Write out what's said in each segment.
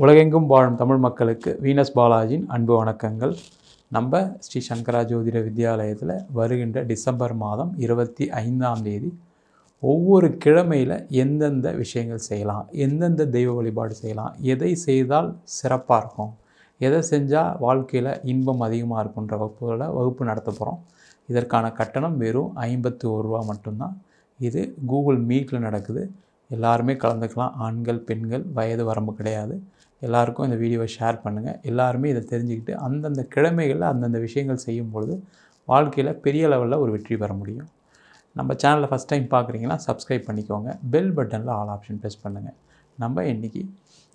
உலகெங்கும் வாழும் தமிழ் மக்களுக்கு வீனஸ் பாலாஜியின் அன்பு வணக்கங்கள். நம்ம ஸ்ரீ சங்கரா ஜோதிட வித்யாலயத்தில் வருகின்ற டிசம்பர் மாதம் இருபத்தி ஐந்தாம் தேதி ஒவ்வொரு கிழமையில் எந்தெந்த விஷயங்கள் செய்யலாம் எந்தெந்த தெய்வ வழிபாடு செய்யலாம் எதை செய்தால் சிறப்பாக இருக்கும் எதை செஞ்சால் வாழ்க்கையில் இன்பம் அதிகமாக இருக்குன்ற வகுப்புகளை வகுப்பு நடத்த போகிறோம் இதற்கான கட்டணம் வெறும் ஐம்பத்தி ஒரு ரூபா மட்டும்தான். இது கூகுள் மீட்டில் நடக்குது. எல்லாருமே கலந்துக்கலாம். ஆண்கள் பெண்கள் வயது வரம்பு கிடையாது. எல்லாருக்கும் இந்த வீடியோவை ஷேர் பண்ணுங்கள் எல்லாருமே இதை தெரிஞ்சுக்கிட்டு அந்தந்த கிழமைகளில் அந்தந்த விஷயங்கள் செய்யும் பொழுது வாழ்க்கையில் பெரிய லெவலில் ஒரு வெற்றி பெற முடியும். நம்ம சேனலில் ஃபஸ்ட் டைம் பார்க்குறீங்கன்னா சப்ஸ்கிரைப் பண்ணிக்கோங்க. பெல் பட்டனில் ஆல் ஆப்ஷன் ப்ரெஸ் பண்ணுங்கள் நம்ம இன்றைக்கி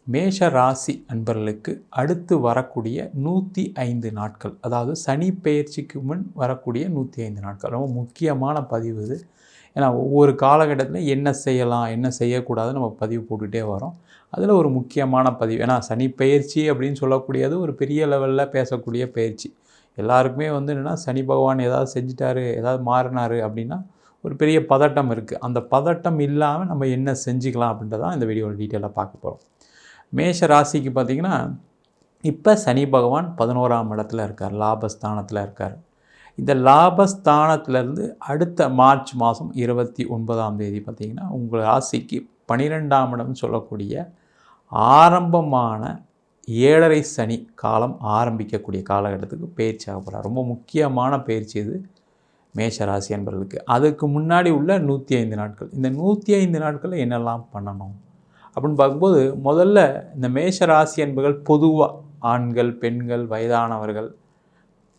மேஷ ராசி அன்பர்களுக்கு அடுத்து வரக்கூடிய நூற்றி ஐந்து நாட்கள் அதாவது சனி பெயர்ச்சிக்கு முன் வரக்கூடிய நூற்றி ஐந்து நாட்கள். ரொம்ப முக்கியமான பதிவு இது. ஏன்னா ஒவ்வொரு காலகட்டத்திலும் என்ன செய்யலாம் என்ன செய்யக்கூடாதுன்னு நம்ம பதிவு போட்டுகிட்டே வரோம். அதில் ஒரு முக்கியமான பதிவு. ஏன்னா சனி பயிற்சி அப்படின்னு சொல்லக்கூடியது ஒரு பெரிய லெவலில் பேசக்கூடிய பயிற்சி எல்லாருக்குமே வந்து என்னென்னா சனி பகவான் ஏதாவது செஞ்சிட்டாரு ஏதாவது மாறினாரு அப்படின்னா ஒரு பெரிய பதட்டம் இருக்குது அந்த பதட்டம் இல்லாமல் நம்ம என்ன செஞ்சுக்கலாம் அப்படின்றதான் இந்த வீடியோவில் டீட்டெயிலாக பார்க்க போகிறோம் மேஷ ராசிக்கு பார்த்திங்கன்னா இப்போ சனி பகவான் பதினோராம் இடத்துல இருக்கார் லாபஸ்தானத்தில் இருக்கார். இந்த லாபஸ்தானத்திலேருந்து அடுத்த மார்ச் மாதம் இருபத்தி ஒன்பதாம் தேதி பார்த்திங்கன்னா உங்கள் ராசிக்கு பனிரெண்டாம் இடம் சொல்லக்கூடிய ஆரம்பமான ஏழரை சனி காலம் ஆரம்பிக்கக்கூடிய காலகட்டத்துக்கு பயிற்சி ஆக போகிறார் ரொம்ப முக்கியமான பயிற்சி இது மேஷ ராசி என்பவர்களுக்கு அதுக்கு முன்னாடி உள்ள நூற்றி ஐந்து நாட்கள். இந்த நூற்றி ஐந்து நாட்களில் என்னெல்லாம் பண்ணணும்? அப்படின்னு பார்க்கும்போது முதல்ல இந்த மேஷ ராசி என்பர்கள் பொதுவாக ஆண்கள் பெண்கள் வயதானவர்கள்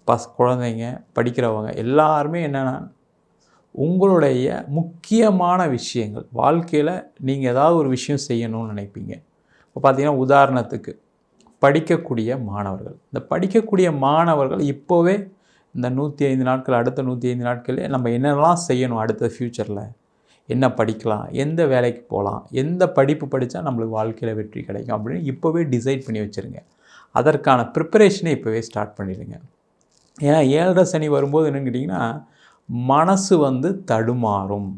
பஸ் குழந்தைங்க படிக்கிறவங்க எல்லாருமே என்னென்னா உங்களுடைய முக்கியமான விஷயங்கள். வாழ்க்கையில் நீங்கள் ஏதாவது ஒரு விஷயம் செய்யணும்னு நினைப்பீங்க. இப்போ பார்த்தீங்கன்னா உதாரணத்துக்கு படிக்கக்கூடிய மாணவர்கள். இந்த படிக்கக்கூடிய மாணவர்கள் இப்போவே இந்த நூற்றி ஐந்து நாட்கள் அடுத்த நூற்றி ஐந்து நாட்களே நம்ம என்னெல்லாம் செய்யணும் அடுத்த ஃப்யூச்சரில் என்ன படிக்கலாம்? எந்த வேலைக்கு போகலாம்? எந்த படிப்பு படித்தா நம்மளுக்கு வாழ்க்கையில் வெற்றி கிடைக்கும்? அப்படின்னு இப்போவே டிசைட் பண்ணி வச்சுருங்க. அதற்கான ப்ரிப்பரேஷனை இப்போவே ஸ்டார்ட் பண்ணிடுங்க. ஏன்னா ஏழரை சனி வரும்போது என்னென்னு கேட்டிங்கன்னா மனசு வந்து தடுமாறும்.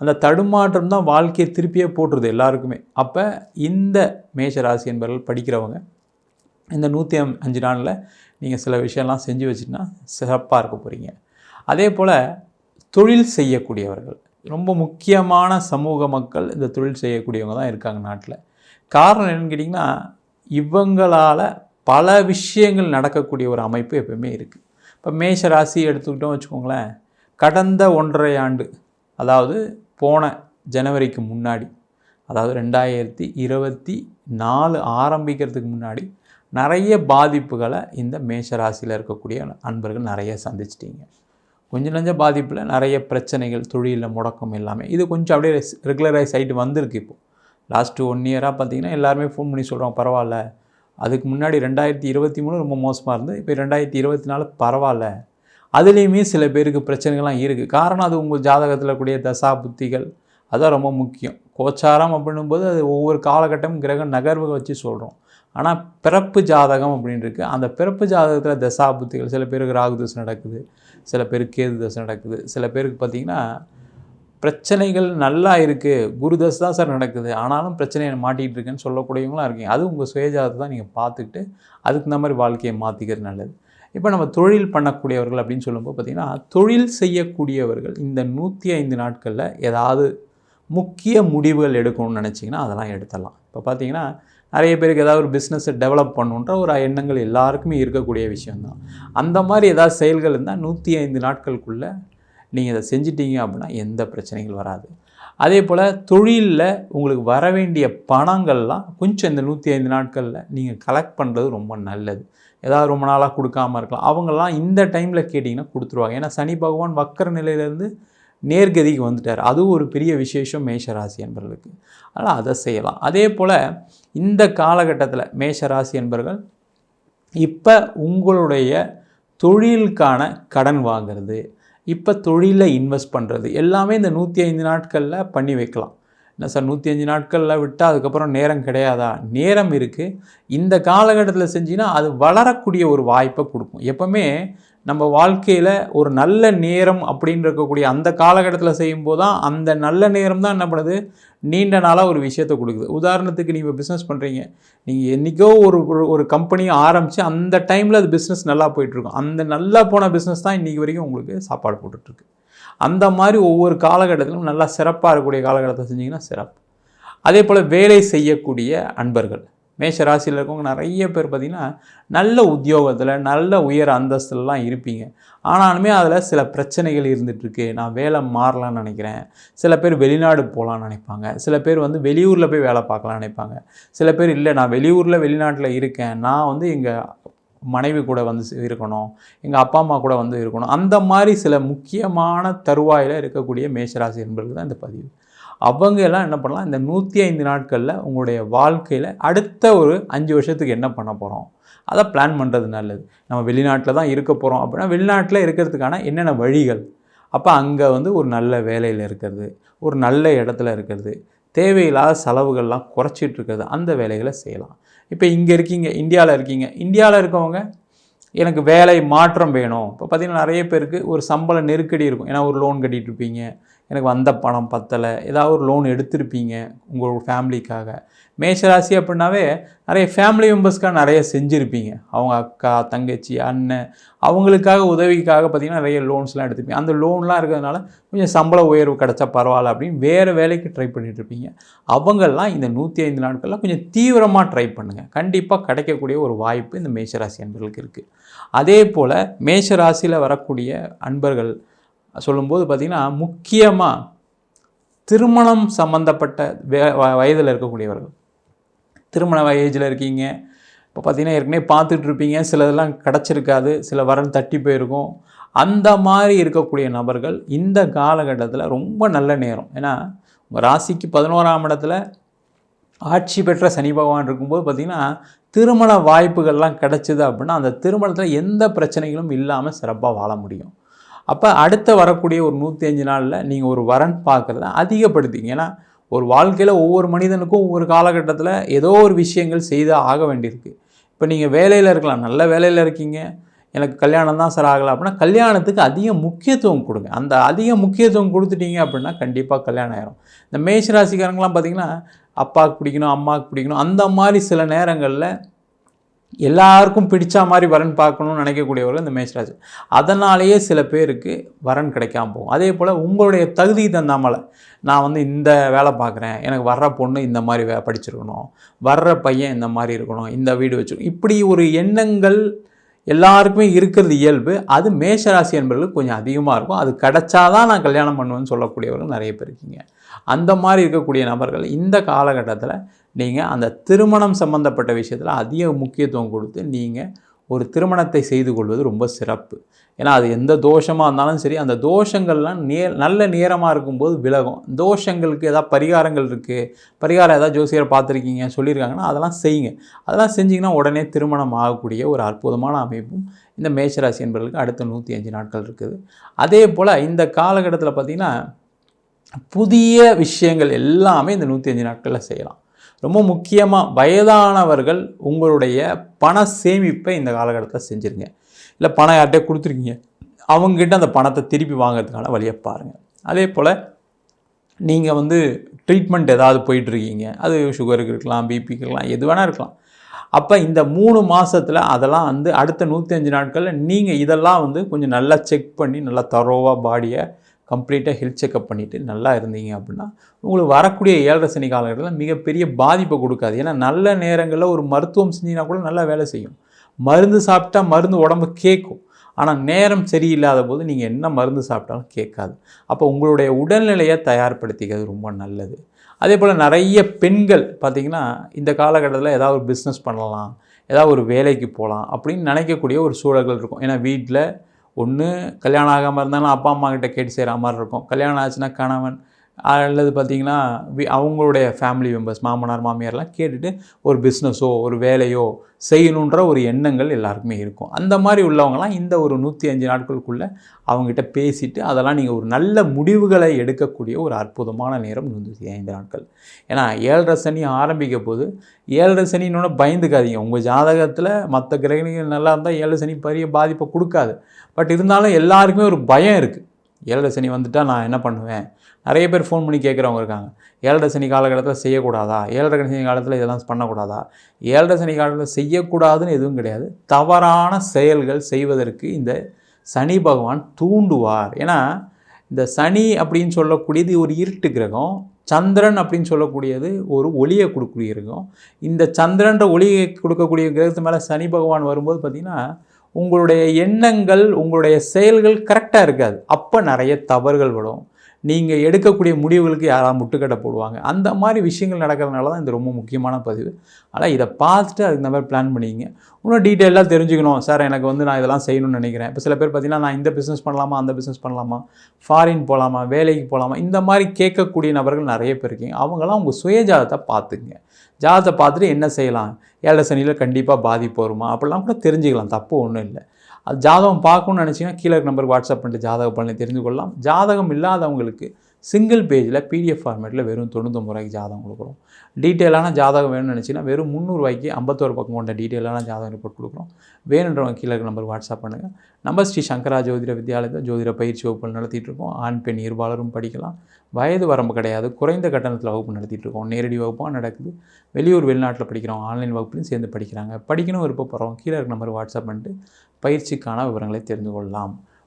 அந்த தடுமாற்றம் தான் வாழ்க்கையை திருப்பியே போட்டுருது எல்லாருக்குமே. அப்போ இந்த மேஷராசி என்பவர்கள் படிக்கிறவங்க இந்த நூற்றி அஞ்சு நாளில் நீங்கள் சில விஷயம்லாம் செஞ்சு வச்சுட்டுனா சிறப்பாக இருக்க போகிறீங்க அதே போல் தொழில் செய்யக்கூடியவர்கள் ரொம்ப முக்கியமான சமூக மக்கள் இந்த தொழில் செய்யக்கூடியவங்க தான் இருக்காங்க நாட்டில். காரணம் என்னன்னு கேட்டிங்கன்னா இவங்களால் பல விஷயங்கள் நடக்கக்கூடிய ஒரு அமைப்பு எப்பவுமே இருக்குது இப்போ மேஷ ராசி எடுத்துக்கிட்டோம் வச்சுக்கோங்களேன் கடந்த ஒன்றரை ஆண்டு அதாவது போன ஜனவரிக்கு முன்னாடி அதாவது ரெண்டாயிரத்தி இருபத்தி நாலு ஆரம்பிக்கிறதுக்கு முன்னாடி நிறைய பாதிப்புகளை இந்த மேஷ ராசியில் இருக்கக்கூடிய அன்பர்கள் நிறைய சந்திச்சிட்டிங்க. கொஞ்சம் நஞ்ச பாதிப்பில் நிறைய பிரச்சனைகள் தொழிலில் முடக்கம் எல்லாமே இது கொஞ்சம் அப்படியே ரெகுலரைஸ் ஆகிட்டு வந்திருக்கு இப்போது லாஸ்ட்டு ஒன் இயராக பார்த்தீங்கன்னா எல்லாருமே ஃபோன் பண்ணி சொல்கிறோம் பரவாயில்ல. அதுக்கு முன்னாடி ரெண்டாயிரத்தி இருபத்தி மூணு ரொம்ப மோசமாக இருந்தது இப்போ ரெண்டாயிரத்தி இருபத்தி நாலு பரவாயில்ல. அதுலேயுமே சில பேருக்கு பிரச்சனைகள்லாம் இருக்குது. காரணம் அது உங்கள் ஜாதகத்தில் கூடிய தசா புத்திகள். அதான் ரொம்ப முக்கியம். கோச்சாரம் அப்படின்னும்போது அது ஒவ்வொரு காலகட்டமும் கிரக நகர்வுகள் வச்சு சொல்கிறோம் ஆனால் பிறப்பு ஜாதகம் அப்படின்னு இருக்குது அந்த பிறப்பு ஜாதகத்தில் தசா புத்திகள் சில பேருக்கு ராகு தசை நடக்குது சில பேருக்கு கேது தசை நடக்குது சில பேருக்கு பார்த்திங்கன்னா பிரச்சனைகள் நல்லா இருக்குது குரு தசை தான் சார் நடக்குது. ஆனாலும் பிரச்சனையை மாட்டிகிட்டு இருக்குன்னு சொல்லக்கூடியவங்களாம் இருக்கீங்க. அது உங்கள் சுயஜாதத்தை தான் நீங்கள் பார்த்துக்கிட்டு அதுக்கு இந்த மாதிரி வாழ்க்கையை மாற்றிக்கிறது நல்லது. இப்போ நம்ம தொழில் பண்ணக்கூடியவர்கள் அப்படின்னு சொல்லும்போது பார்த்திங்கன்னா தொழில் செய்யக்கூடியவர்கள் இந்த நூற்றி ஐந்து நாட்களில் ஏதாவது முக்கிய முடிவுகள் எடுக்கணும்னு நினச்சிங்கன்னா அதெல்லாம் எடுத்துடலாம். இப்போ பார்த்தீங்கன்னா நிறைய பேருக்கு ஏதாவது ஒரு பிஸ்னஸை டெவலப் பண்ணுன்ற ஒரு எண்ணங்கள் எல்லாருக்குமே இருக்கக்கூடிய விஷயந்தான் அந்த மாதிரி ஏதாவது செயல்கள் இருந்தால் நூற்றி ஐந்து நாட்களுக்குள்ளே நீங்கள் இதை செஞ்சிட்டீங்க அப்படின்னா எந்த பிரச்சனைகள் வராது. அதே போல் தொழிலில் உங்களுக்கு வர வேண்டிய பணங்கள்லாம் கொஞ்சம் இந்த நூற்றி ஐந்து நாட்களில் நீங்கள் கலெக்ட் பண்ணுறது ரொம்ப நல்லது. ஏதாவது ரொம்ப நாளாக கொடுக்காமல் இருக்கலாம். அவங்கெல்லாம் இந்த டைமில் கேட்டிங்கன்னா கொடுத்துருவாங்க. ஏன்னா சனி பகவான் வக்கர நிலையிலேருந்து நேர்கதிக்கு வந்துட்டார். அதுவும் ஒரு பெரிய விசேஷம் மேஷராசி என்பவர்களுக்கு. அதனால் அதை செய்யலாம். அதே போல் இந்த காலகட்டத்தில் மேஷராசி என்பவர்கள் இப்போ உங்களுடைய தொழிலுக்கான கடன் வாங்கிறது இப்போ தொழிலில் இன்வெஸ்ட் பண்ணுறது எல்லாமே இந்த நூற்றி ஐந்து நாட்களில் பண்ணி வைக்கலாம். என்ன சார் நூற்றி அஞ்சு நாட்களில் விட்டால் அதுக்கப்புறம் நேரம் கிடையாதா? நேரம் இருக்குது இந்த காலகட்டத்தில் செஞ்சிங்கன்னா அது வளரக்கூடிய ஒரு வாய்ப்பை கொடுக்கும். எப்போவுமே நம்ம வாழ்க்கையில் ஒரு நல்ல நேரம் அப்படின்னு இருக்கக்கூடிய அந்த காலகட்டத்தில் செய்யும்போது தான் அந்த நல்ல நேரம் தான் என்ன பண்ணுது? நீண்ட நாளாக ஒரு விஷயத்தை கொடுக்குது. உதாரணத்துக்கு நீங்கள் பிஸ்னஸ் பண்ணுறீங்க நீங்கள் என்றைக்கோ ஒரு ஒரு- ஒரு கம்பெனியை ஆரம்பித்து அந்த டைமில் அது பிஸ்னஸ் நல்லா போயிட்டுருக்கும். அந்த நல்லா போன பிஸ்னஸ் தான் இன்றைக்கி வரைக்கும் உங்களுக்கு சாப்பாடு போட்டுட்ருக்கு அந்த மாதிரி ஒவ்வொரு காலகட்டத்திலும் நல்லா சிறப்பாக இருக்கக்கூடிய காலகட்டத்தை செஞ்சிங்கன்னா சிறப்பு. அதே போல் வேலை செய்யக்கூடிய அன்பர்கள். மேஷ ராசியில் இருக்கவங்க நிறைய பேர் பார்த்திங்கன்னா நல்ல உத்தியோகத்தில் நல்ல உயர் அந்தஸ்துலலாம் இருப்பீங்க. ஆனாலுமே அதில் சில பிரச்சனைகள் இருந்துகிட்ருக்கு நான் வேலை மாறலாம்னு நினைக்கிறேன். சில பேர் வெளிநாடு போகலான்னு நினைப்பாங்க. சில பேர் வந்து வெளியூரில் போய் வேலை பார்க்கலாம்னு நினைப்பாங்க. சில பேர் இல்லை நான் வெளியூரில் வெளிநாட்டில் இருக்கேன். நான் வந்து எங்கள் மனைவி கூட வந்து இருக்கணும். எங்கள் அப்பா அம்மா கூட வந்து இருக்கணும். அந்த மாதிரி சில முக்கியமான தருவாயில் இருக்கக்கூடிய மேஷராசி என்பது தான் இந்த பதிவு. அவங்க எல்லாம் என்ன பண்ணலாம் இந்த நூற்றி ஐந்து நாட்களில் உங்களுடைய வாழ்க்கையில் அடுத்த ஒரு அஞ்சு வருஷத்துக்கு என்ன பண்ண போகிறோம் அதை பிளான் பண்ணுறது நல்லது. நம்ம வெளிநாட்டில் தான் இருக்க போகிறோம் அப்படின்னா வெளிநாட்டில் இருக்கிறதுக்கான என்னென்ன வழிகள்? அப்போ அங்கே வந்து ஒரு நல்ல வேலையில் இருக்கிறது ஒரு நல்ல இடத்துல இருக்கிறது தேவையில்லாத செலவுகள்லாம் குறைச்சிட்டு இருக்கிறது அந்த வேலைகளை செய்யலாம். இப்போ இங்கே இருக்கீங்க இந்தியாவில் இருக்கீங்க இந்தியாவில் இருக்கவங்க எனக்கு வேலை மாற்றம் வேணும். இப்போ பார்த்தீங்கன்னா நிறைய பேருக்கு ஒரு சம்பள நெருக்கடி இருக்கும். ஏன்னா ஒரு லோன் கட்டிகிட்டு இருப்பீங்க. எனக்கு வந்த பணம் பத்தலை. ஏதாவது ஒரு லோன் எடுத்திருப்பீங்க உங்களோட ஃபேமிலிக்காக மேஷராசி அப்படின்னாவே நிறைய ஃபேமிலி மெம்பர்ஸ்க்காக நிறைய செஞ்சுருப்பீங்க. அவங்க அக்கா தங்கச்சி அண்ணன் அவங்களுக்காக உதவிக்காக பார்த்தீங்கன்னா நிறைய லோன்ஸ்லாம் எடுத்துருப்பீங்க. அந்த லோன்லாம் இருக்கிறதுனால கொஞ்சம் சம்பள உயர்வு கிடச்சா பரவாயில்ல அப்படின்னு வேறு வேலைக்கு ட்ரை பண்ணிகிட்ருப்பீங்க அவங்கெல்லாம் இந்த நூற்றி ஐந்து நாட்களில் கொஞ்சம் தீவிரமாக ட்ரை பண்ணுங்கள் கண்டிப்பாக கிடைக்கக்கூடிய ஒரு வாய்ப்பு இந்த மேஷராசி அன்பர்களுக்கு இருக்குது அதே போல் மேஷராசியில் வரக்கூடிய அன்பர்கள் சொல்லும்போது பார்த்திங்கன்னா முக்கியமாக திருமணம் சம்மந்தப்பட்ட வே வ- வயதில் இருக்கக்கூடியவர்கள். திருமண வயதில் இருக்கீங்க. இப்போ பார்த்தீங்கன்னா ஏற்கனவே பார்த்துட்ருப்பீங்க சிலதெல்லாம் கிடச்சிருக்காது. சில வரன் தட்டி போயிருக்கும். அந்த மாதிரி இருக்கக்கூடிய நபர்கள் இந்த காலகட்டத்தில் ரொம்ப நல்ல நேரம். ஏன்னா உங்கள் ராசிக்கு பதினோராம் இடத்துல ஆட்சி பெற்ற சனி பகவான் இருக்கும்போது பார்த்திங்கன்னா திருமண வாய்ப்புகள்லாம் கிடச்சிது அப்படின்னா அந்த திருமணத்தில் எந்த பிரச்சனைகளும் இல்லாமல் சிறப்பாக வாழ முடியும். அப்போ அடுத்த வரக்கூடிய ஒரு நூற்றி அஞ்சு நாளில் நீங்கள் ஒரு வரன் பார்க்குறத அதிகப்படுத்திங்க. ஏன்னா ஒரு வாழ்க்கையில் ஒவ்வொரு மனிதனுக்கும் ஒவ்வொரு காலகட்டத்தில் ஏதோ ஒரு விஷயங்கள் செய்து ஆக வேண்டியிருக்கு. இப்போ நீங்கள் வேலையில் இருக்கலாம் நல்ல வேலையில் இருக்கீங்க. எனக்கு கல்யாணம் தான் சார் ஆகலை அப்படின்னா கல்யாணத்துக்கு அதிக முக்கியத்துவம் கொடுங்க. அந்த அதிக முக்கியத்துவம் கொடுத்துட்டீங்க அப்படின்னா கண்டிப்பாக கல்யாணம் ஆயிரும். இந்த மேஷ ராசிக்காரங்களாம் பார்த்தீங்கன்னா அப்பாவுக்கு பிடிக்கணும் அம்மாவுக்கு பிடிக்கணும் அந்த மாதிரி சில நேரங்களில் எல்லாருக்கும் பிடிச்ச மாதிரி வரன் பார்க்கணும்னு நினைக்கக்கூடியவர்கள் இந்த மேஷராசி. அதனாலேயே சில பேருக்கு வரன் கிடைக்காம போகும். அதே போல் உங்களுடைய தகுதி தந்தாமலை நான் வந்து இந்த வேலை பார்க்குறேன். எனக்கு வர்ற பொண்ணு இந்த மாதிரி வே படிச்சிருக்கணும். வர்ற பையன் இந்த மாதிரி இருக்கணும். இந்த வீடு வச்சு இப்படி ஒரு எண்ணங்கள் எல்லாருக்குமே இருக்கிறது இயல்பு. அது மேஷராசி என்பவர்களுக்கு கொஞ்சம் அதிகமாக இருக்கும். அது கிடைச்சாதான் நான் கல்யாணம் பண்ணுவேன்னு சொல்லக்கூடியவர்கள் நிறைய பேர் இருக்கீங்க. அந்த மாதிரி இருக்கக்கூடிய நபர்கள் இந்த காலகட்டத்தில் நீங்கள் அந்த திருமணம் சம்பந்தப்பட்ட விஷயத்தில் அதிக முக்கியத்துவம் கொடுத்து நீங்கள் ஒரு திருமணத்தை செய்து கொள்வது ரொம்ப சிறப்பு. ஏன்னா அது எந்த தோஷமாக இருந்தாலும் சரி அந்த தோஷங்கள்லாம் நே நல்ல நேரமாக இருக்கும்போது விலகும். தோஷங்களுக்கு ஏதாவது பரிகாரங்கள் இருக்குது பரிகாரம் ஏதாவது ஜோசியர் பார்த்துருக்கீங்க சொல்லியிருக்காங்கன்னா அதெல்லாம் செய்யுங்க. அதெல்லாம் செஞ்சிங்கன்னா உடனே திருமணம் ஆகக்கூடிய ஒரு அற்புதமான அமைப்பும் இந்த மேஷராசி என்பவர்களுக்கு அடுத்த நூற்றி அஞ்சு நாட்கள் இருக்குது. அதே போல் இந்த காலகட்டத்தில் பார்த்திங்கன்னா புதிய விஷயங்கள் எல்லாமே இந்த நூற்றி அஞ்சு நாட்களில் செய்யலாம். ரொம்ப முக்கியமாக வயதானவர்கள் உங்களுடைய பண சேமிப்பை இந்த காலகட்டத்தில் செஞ்சுருங்க. இல்லை பணம் யார்கிட்டயே கொடுத்துருக்கீங்க. அவங்ககிட்ட அந்த பணத்தை திருப்பி வாங்குறதுக்கான வழியை பாருங்கள் அதே போல் நீங்கள் வந்து ட்ரீட்மெண்ட் ஏதாவது போயிட்டுருக்கீங்க. அது சுகருக்கு இருக்கலாம் பிபிக்கு இருக்கலாம் எது வேணால் இருக்கலாம். அப்போ இந்த மூணு மாதத்தில் அதெல்லாம் வந்து அடுத்த நூற்றி அஞ்சு நாட்களில் நீங்கள் இதெல்லாம் வந்து கொஞ்சம் நல்லா செக் பண்ணி நல்லா தரோவாக பாடியை கம்ப்ளீட்டாக ஹெல்த் செக்கப் பண்ணிவிட்டு நல்லா இருந்தீங்க அப்படின்னா உங்களுக்கு வரக்கூடிய ஏழரை சனி காலகட்டத்தில் மிகப்பெரிய பாதிப்பை கொடுக்காது. ஏன்னா நல்ல நேரங்களில் ஒரு மருத்துவம் செஞ்சிங்கன்னா கூட நல்லா வேலை செய்யும். மருந்து சாப்பிட்டா மருந்து உடம்பு கேட்கும் ஆனால் நேரம் சரியில்லாத போது நீங்கள் என்ன மருந்து சாப்பிட்டாலும் கேட்காது. அப்போ உங்களுடைய உடல்நிலையை தயார்படுத்திக்கிறது ரொம்ப நல்லது. அதே போல் நிறைய பெண்கள் பார்த்திங்கன்னா இந்த காலகட்டத்தில் ஏதாவது ஒரு பிஸ்னஸ் பண்ணலாம் ஏதாவது ஒரு வேலைக்கு போகலாம் அப்படின்னு நினைக்கக்கூடிய ஒரு சூழல்கள் இருக்கும். ஏன்னா வீட்டில் ஒன்று கல்யாணம் ஆகாமல் இருந்தாலும் அப்பா அம்மா கிட்ட கேட்டு செய்கிற மாதிரி இருக்கும். கல்யாணம் ஆச்சுன்னா கணவன் அல்லது பார்த்தீங்கன்னா வி- அவங்களுடைய ஃபேமிலி மெம்பர்ஸ் மாமனார் மாமியார்லாம் கேட்டுட்டு ஒரு பிஸ்னஸோ ஒரு வேலையோ செய்யணுன்ற ஒரு எண்ணங்கள் எல்லாருக்குமே இருக்கும். அந்த மாதிரி உள்ளவங்களாம் இந்த ஒரு நூற்றி அஞ்சு நாட்களுக்குள்ளே அவங்ககிட்ட பேசிட்டு அதெல்லாம் நீங்கள் ஒரு நல்ல முடிவுகளை எடுக்கக்கூடிய ஒரு அற்புதமான நேரம் நூற்றி ஐந்து நாட்கள். ஏன்னா ஏழரை சனி ஆரம்பிக்க போது ஏழரை சனின்னு பயந்துக்காதீங்க. உங்கள் ஜாதகத்தில் மற்ற கிரகணிகள் நல்லா இருந்தால் ஏழரை சனி பெரிய பாதிப்பை கொடுக்காது. பட் இருந்தாலும் எல்லாருக்குமே ஒரு பயம் இருக்குது ஏழரை சனி வந்துட்டால் நான் என்ன பண்ணுவேன்? நிறைய பேர் ஃபோன் பண்ணி கேட்குறவங்க இருக்காங்க. ஏழரை சனி காலகட்டத்தில் செய்யக்கூடாதா? ஏழரை சனி காலத்தில் இதெல்லாம் பண்ணக்கூடாதா? ஏழரை சனி காலத்தில் செய்யக்கூடாதுன்னு எதுவும் கிடையாது. தவறான செயல்கள் செய்வதற்கு இந்த சனி பகவான் தூண்டுவார். ஏன்னா இந்த சனி அப்படின்னு சொல்லக்கூடியது ஒரு இருட்டு கிரகம் சந்திரன் அப்படின்னு சொல்லக்கூடியது ஒரு ஒளியை கொடுக்கக்கூடிய கிரகம். இந்த சந்திரன்ற ஒளியை கொடுக்கக்கூடிய கிரகத்து மேலே சனி பகவான் வரும்போது பார்த்திங்கன்னா உங்களுடைய எண்ணங்கள் உங்களுடைய செயல்கள் கரெக்டாக இருக்காது. அப்போ நிறைய தவறுகள் வரும். நீங்கள் எடுக்கக்கூடிய முடிவுகளுக்கு யாராவது முட்டுக்கட்டை போடுவாங்க. அந்த மாதிரி விஷயங்கள் நடக்கிறதுனால தான் இது ரொம்ப முக்கியமான பதிவு. ஆனால் இதை பார்த்துட்டு அதுக்கு இந்த மாதிரி பிளான் பண்ணிங்க இன்னும் டீட்டெயிலாக தெரிஞ்சுக்கணும். சார் எனக்கு வந்து நான் இதெல்லாம் செய்யணும்னு நினைக்கிறேன். இப்போ சில பேர் பார்த்தீங்கன்னா நான் இந்த பிஸ்னஸ் பண்ணலாமா அந்த பிஸ்னஸ் பண்ணலாமா ஃபாரின் போகலாமா வேலைக்கு போகலாமா இந்த மாதிரி கேட்கக்கூடிய நபர்கள் நிறைய பேர் இருக்கீங்க. அவங்களாம் உங்கள் சுயஜாதத்தை பார்த்துக்குங்க. ஜாதத்தை பார்த்துட்டு என்ன செய்யலாம்? ஏழை சனியில் கண்டிப்பாக பாதிப்பு வருமா? அப்படிலாம் கூட தெரிஞ்சுக்கலாம். தப்பு ஒன்றும் இல்லை. அது ஜாதகம் பார்க்கணும்னு நினச்சிங்கன்னா கீழே இருக்க நம்பருக்கு வாட்ஸ்அப் பண்ணிட்டு ஜாதக பலனை தெரிஞ்சு கொள்ளலாம் ஜாதகம் இல்லாதவங்களுக்கு சிங்கிள் பேஜில் பிடிஎஃப் ஃபார்மேட்டில் வெறும் தொண்ணூத்தொம்பது ரூபாய்க்கு ஜாதகம் கொடுக்குறோம். டீட்டெயிலான ஜாதகம் வேணும்னு நினச்சிங்கன்னா வெறும் முந்நூறுவாய்க்கு ஐம்பத்தோரு பக்கம் கொண்ட டீட்டெயிலான ஜாதகம் ரிப்போர்ட் கொடுக்குறோம். வேணுன்றவங்க கீழே நம்பர் வாட்ஸ்அப் பண்ணுங்கள் நம்ம ஸ்ரீ சங்கரா ஜோதிட வித்யாலயத்தில் ஜோதிட பயிற்சி வகுப்புகள் நடத்திட்டு இருக்கோம். ஆண் பெண் இருபாலரும் படிக்கலாம். வயது வரம்பு கிடையாது. குறைந்த கட்டணத்தில் வகுப்பு நடத்திட்டுருக்கோம் நேரடி வகுப்பாக நடக்குது. வெளியூர் வெளிநாட்டில் படிக்கிறோம். ஆன்லைன் வகுப்புலையும் சேர்ந்து படிக்கிறாங்க. படிக்கணும் விருப்பப்படுறோம் கீழே இருக்க வாட்ஸ்அப் பண்ணிட்டு பயிற்சிக்கான விவரங்களை தெரிந்து கொள்ளலாம்.